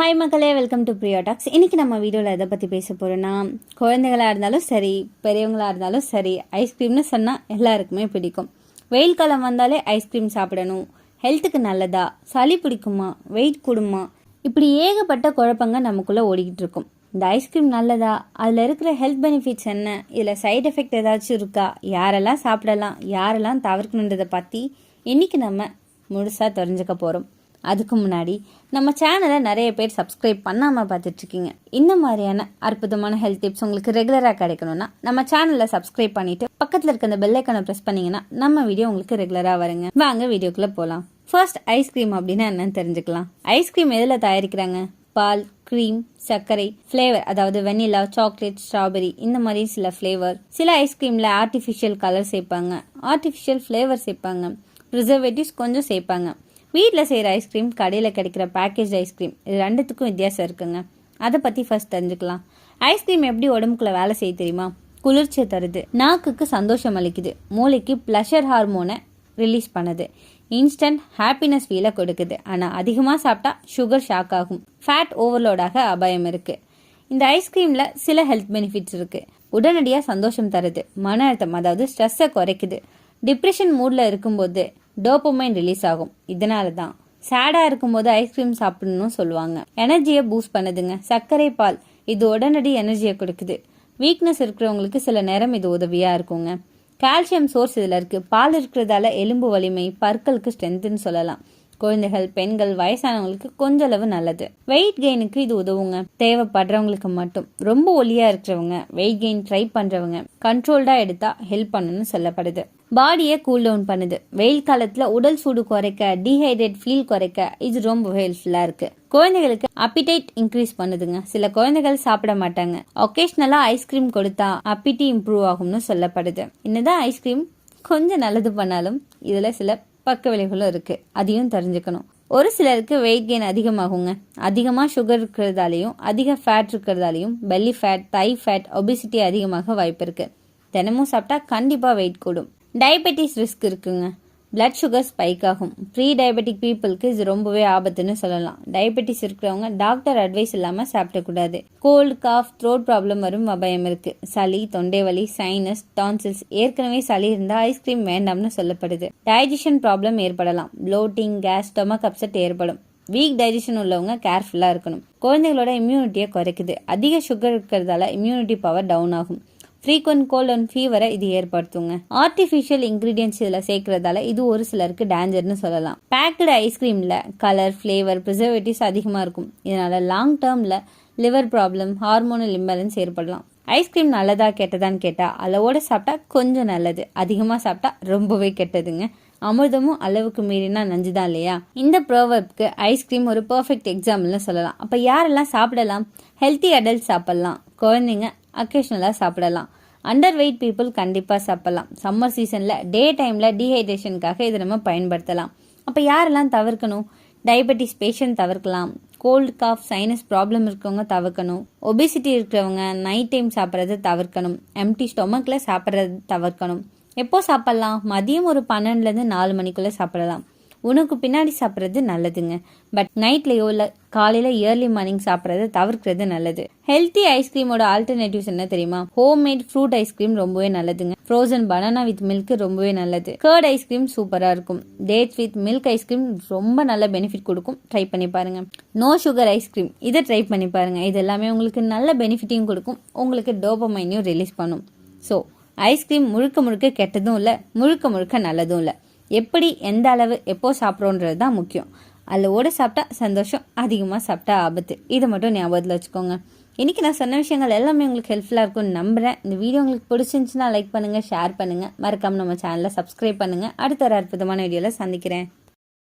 Hi மக்களே. Welcome to tax இன்னைக்கு நம்ம வீடியோவில் எதை பற்றி பேச போகிறோன்னா குழந்தைகளாக இருந்தாலும் சரி பெரியவங்களாக இருந்தாலும் சரி ஐஸ்கிரீம்னு சொன்னால் எல்லாருக்குமே பிடிக்கும். வெயில் காலம் வந்தாலே ஐஸ்கிரீம் சாப்பிடணும். ஹெல்த்துக்கு நல்லதா? சளி பிடிக்குமா? வெயிட் கூடுமா? இப்படி ஏகப்பட்ட குழப்பங்க நமக்குள்ளே ஓடிக்கிட்டு இருக்கும். இந்த ஐஸ்கிரீம் நல்லதா? அதில் இருக்கிற ஹெல்த் பெனிஃபிட்ஸ் என்ன? இதில் சைடு எஃபெக்ட் ஏதாச்சும் இருக்கா? யாரெல்லாம் சாப்பிடலாம்? யாரெல்லாம் தவிர்க்கணுன்றதை பற்றி இன்னைக்கு நம்ம முழுசாக தெரிஞ்சுக்க போகிறோம் அதுக்கு முன்னாடி நம்ம சேனலை நிறைய பேர் சப்ஸ்கிரைப் பண்ணாமல் பார்த்துட்ருக்கீங்க. இந்த மாதிரியான அற்புதமான ஹெல்த் டிப்ஸ் உங்களுக்கு ரெகுலராக கிடைக்கணும்னா நம்ம சேனலை சப்ஸ்கிரைப் பண்ணிவிட்டு பக்கத்தில் இருக்க அந்த பெல்லைக்கனை ப்ரெஸ் பண்ணிங்கன்னா நம்ம வீடியோ உங்களுக்கு ரெகுலராக வருங்க. வாங்க வீடியோக்குள்ளே போகலாம் ஃபர்ஸ்ட் ஐஸ்கிரீம் அப்படின்னா என்னன்னு தெரிஞ்சுக்கலாம். ஐஸ்கிரீம் எதில் தயாரிக்கிறாங்க? பால் க்ரீம் சர்க்கரை ஃப்ளேவர் அதாவது வெனிலா சாக்லேட் ஸ்ட்ராபெரி இந்த மாதிரி சில ஃப்ளேவர் சில ஐஸ்கிரீமில் ஆர்டிஃபிஷியல் கலர் சேர்ப்பாங்க. ஆர்டிஃபிஷியல் ஃப்ளேவர் சேர்ப்பாங்க. ப்ரிசர்வேட்டிவ்ஸ் கொஞ்சம் சேர்ப்பாங்க. வீட்டில் செய்கிற ஐஸ்கிரீம் கடையில் கிடைக்கிற பேக்கேஜ் ஐஸ்கிரீம் இது ரெண்டுத்துக்கும் வித்தியாசம் இருக்குங்க. அதை பற்றி ஃபஸ்ட் தெரிஞ்சுக்கலாம். ஐஸ்கிரீம் எப்படி உடம்புக்குள்ள வேலை செய்ய தெரியுமா? குளிர்ச்சியை தருது. நாக்குக்கு சந்தோஷம் அளிக்குது. மூளைக்கு ப்ளஷர் ஹார்மோனை ரிலீஸ் பண்ணுது. இன்ஸ்டன்ட் ஹாப்பினஸ் ஃபீலை கொடுக்குது. ஆனால் அதிகமாக சாப்பிட்டா சுகர் ஷாக் ஆகும். ஃபேட் ஓவர்லோடாக அபாயம் இருக்குது இந்த ஐஸ்கிரீமில் சில ஹெல்த் பெனிஃபிட்ஸ் இருக்குது உடனடியாக சந்தோஷம் தருது. மன அழுத்தம் அதாவது ஸ்ட்ரெஸ்ஸை குறைக்குது. டிப்ரெஷன் மூடில் இருக்கும்போது டோப்பமைன் ரிலீஸ் ஆகும். இதனால தான் சேடாக இருக்கும்போது ஐஸ்கிரீம் சாப்பிடணும்னு சொல்லுவாங்க. எனர்ஜியை பூஸ்ட் பண்ணுதுங்க. சர்க்கரை பால். இது உடனடி எனர்ஜியை கொடுக்குது. வீக்னஸ் இருக்கிறவங்களுக்கு சில நேரம் இது உதவியாக இருக்குங்க. கால்சியம் சோர்ஸ் இதில் இருக்குது பால் இருக்கிறதால எலும்பு வலிமை பற்களுக்கு ஸ்ட்ரென்த்துன்னு சொல்லலாம். குழந்தைகள் பெண்கள் வயசானவங்களுக்கு கொஞ்ச அளவு நல்லது வெயிட் கெயினுக்கு இது உதவுங்க. தேவைப்படுறவங்களுக்கு மட்டும். ரொம்ப ஒலியாக இருக்கிறவங்க வெயிட் கெயின் ட்ரை பண்ணுறவங்க கண்ட்ரோல்டாக எடுத்தால் ஹெல்ப் பண்ணணும்னு சொல்லப்படுது. பாடியை கூல் டவுன் பண்ணுது. வெயில் காலத்துல உடல் சூடு குறைக்க டீஹைட்ரேட் ஃபீல் குறைக்க இது ரொம்ப ஹெல்ப்ஃபுல்லா இருக்கு. குழந்தைகளுக்கு அப்பிடைட் இன்க்ரீஸ் பண்ணுதுங்க. சில குழந்தைகள் சாப்பிட மாட்டாங்க. ஒகேஷ்னலா ஐஸ்கிரீம் கொடுத்தா அப்பிட்டி இம்ப்ரூவ் ஆகும்னு சொல்லப்படுது. என்னதான் ஐஸ்கிரீம் கொஞ்சம் நல்லது பண்ணாலும் இதுல சில பக்க விளைவுகளும் இருக்குது அதையும் தெரிஞ்சுக்கணும். ஒரு சிலருக்கு வெயிட் கெயின் அதிகமாகுங்க. அதிகமாக சுகர் இருக்கிறதாலையும் அதிக fat இருக்கிறதாலையும் belly fat thigh fat obesity அதிகமாக வாய்ப்பு இருக்குது தினமும் சாப்பிட்டா கண்டிப்பாக வெயிட் கூடும். டயபெட்டிஸ் ரிஸ்க் இருக்குங்க. பிளட் சுகர் ஸ்பைக் ஆகும். ப்ரீ டயபெட்டிக் பீப்புளுக்கு இது ரொம்பவே ஆபத்துன்னு சொல்லலாம். டயபெட்டிஸ் இருக்கிறவங்க டாக்டர் அட்வைஸ் இல்லாமல் சாப்பிடக்கூடாது. கோல்டு காஃப் த்ரோட் ப்ராப்ளம் வரும் அபாயம் இருக்கு. சளி தொண்டை வலி சைனஸ் டான்சில்ஸ் ஏற்கனவே சளி இருந்தால் ஐஸ்கிரீம் வேண்டாம்னு சொல்லப்படுது. டைஜஷன் ப்ராப்ளம் ஏற்படலாம். ப்ளோட்டிங் கேஸ் ஸ்டொமக் அப்செட் ஏற்படும். வீக் டைஜஷன் உள்ளவங்க கேர்ஃபுல்லாக இருக்கணும். குழந்தைகளோட இம்யூனிட்டியை குறைக்குது. அதிக சுகர் இருக்கிறதால இம்யூனிட்டி பவர் டவுன் ஆகும். ஃப்ரீக்வன்ட் கோல்ட் அண்ட் ஃபீவரை இது ஏற்படுத்துங்க. ஆர்டிஃபிஷியல் இன்க்ரீடியன்ஸ் இதில் சேர்க்கறதால இது ஒரு சிலருக்கு டேஞ்சர்னு சொல்லலாம். பேக்கடு ஐஸ்கிரீமில் கலர் ஃப்ளேவர் ப்ரிசர்வேட்டிவ்ஸ் அதிகமாக இருக்கும். இதனால் லாங் டேர்மில் லிவர் ப்ராப்ளம் ஹார்மோனல் இம்பேலன்ஸ் ஏற்படலாம். ஐஸ்கிரீம் நல்லதா கெட்டதான்னு கேட்டால் அளவோடு சாப்பிட்டா கொஞ்சம் நல்லது. அதிகமாக சாப்பிட்டா ரொம்பவே கெட்டதுங்க. அமிர்தமும் அளவுக்கு மீறினா நஞ்சு தான் இல்லையா? இந்த ப்ரோவர்ப்க்கு ஐஸ்கிரீம் ஒரு பர்ஃபெக்ட் எக்ஸாம்பிள்னு சொல்லலாம். அப்போ யாரெல்லாம் சாப்பிடலாம்? ஹெல்த்தி அடல்ட் சாப்பிடலாம். குழந்தைங்க அக்கேஷ்னலாக சாப்பிடலாம். அண்டர் வெயிட் பீப்புள் கண்டிப்பாக சாப்பிடலாம் சம்மர் சீசனில் டே டைமில் டீஹைட்ரேஷனுக்காக இதை நம்ம பயன்படுத்தலாம். அப்போ யாரெல்லாம் தவிர்க்கணும்? டயபெட்டிஸ் பேஷண்ட் தவிர்க்கலாம். கோல்டு காஃப் சைனஸ் ப்ராப்ளம் இருக்கவங்க தவிர்க்கணும். ஒபிசிட்டி இருக்கிறவங்க நைட் டைம் சாப்பிட்றது தவிர்க்கணும். எம்டி ஸ்டொமக்கில் சாப்பிட்றது தவிர்க்கணும். எப்போ சாப்பிட்லாம்? மதியம் ஒரு பன்னெண்டுலேருந்து நாலு மணிக்குள்ளே சாப்பிடலாம். உனக்கு பின்னாடி சாப்பிட்றது நல்லதுங்க. பட் நைட்லேயோ இல்லை காலையில் இயர்லி மார்னிங் சாப்பிட்றத தவிர்க்கிறது நல்லது. ஹெல்த்தி ஐஸ்கிரீமோட ஆல்டர்னேட்டிவ்ஸ் என்ன தெரியுமா? ஹோம் மேட் ஃப்ரூட் ஐஸ்கிரீம் ரொம்பவே நல்லதுங்க. ஃப்ரோசன் பனானா வித் மில்க் ரொம்பவே நல்லது. கர்ட் ஐஸ்கிரீம் சூப்பராக இருக்கும். டேட்ஸ் வித் மில்க் ஐஸ்கிரீம் ரொம்ப நல்ல பெனிஃபிட் கொடுக்கும். ட்ரை பண்ணி பாருங்க. நோ சுகர் ஐஸ்கிரீம் இதை ட்ரை பண்ணி பாருங்க. இது எல்லாமே உங்களுக்கு நல்ல பெனிஃபிட்டையும் கொடுக்கும். உங்களுக்கு டோபமைனையும் ரிலீஸ் பண்ணும். ஸோ ஐஸ்கிரீம் முழுக்க முழுக்க கெட்டதும் இல்லை முழுக்க முழுக்க நல்லதும் இல்லை. எப்படி எந்த அளவு எப்போ சாப்பிட்றோன்றது தான் முக்கியம். ஓட சாப்பிட்டா சந்தோஷம் அதிகமாக சாப்பிட்டா ஆபத்து. இதை மட்டும் ஞாபகத்தில் வச்சுக்கோங்க. இன்றைக்கி நான் சொன்ன விஷயங்கள் எல்லாமே உங்களுக்கு ஹெல்ப்ஃபுல்லாக இருக்கும்னு நம்புகிறேன் இந்த வீடியோ உங்களுக்கு பிடிச்சிருந்துச்சுன்னா லைக் பண்ணுங்கள் ஷேர் பண்ணுங்கள் மறக்காமல் நம்ம சேனலை சப்ஸ்கிரைப் பண்ணுங்கள் அடுத்த ஒரு அற்புதமான வீடியோவில் சந்திக்கிறேன்.